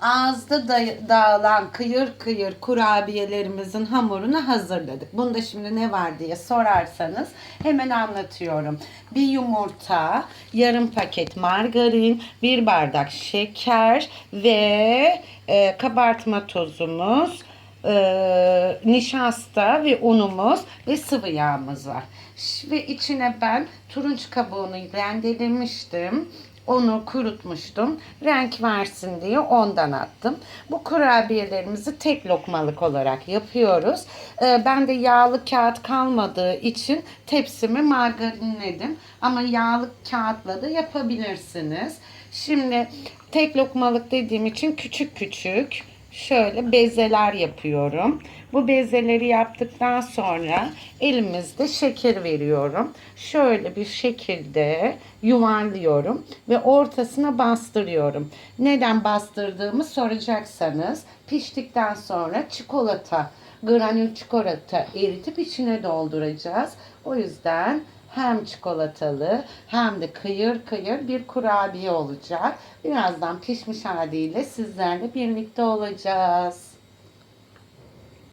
ağızda da- dağılan kıyır kıyır kurabiyelerimizin hamurunu hazırladık. Bunda şimdi ne var diye sorarsanız hemen anlatıyorum. Bir yumurta, yarım paket margarin, bir bardak şeker ve e, kabartma tozumuz, e, nişasta ve unumuz ve sıvı yağımız var. Ve içine ben turunç kabuğunu rendelemiştim. Onu kurutmuştum. Renk versin diye ondan attım. Bu kurabiyelerimizi tek lokmalık olarak yapıyoruz. Ee, ben de yağlı kağıt kalmadığı için tepsimi margarinledim. Ama yağlı kağıtla da yapabilirsiniz. Şimdi tek lokmalık dediğim için küçük küçük şöyle bezeler yapıyorum. Bu bezeleri yaptıktan sonra elimizde şeker veriyorum. Şöyle bir şekilde yuvarlıyorum ve ortasına bastırıyorum. Neden bastırdığımı soracaksanız piştikten sonra çikolata, granül çikolata eritip içine dolduracağız. O yüzden hem çikolatalı hem de kıyır kıyır bir kurabiye olacak. Birazdan pişmiş haliyle sizlerle birlikte olacağız.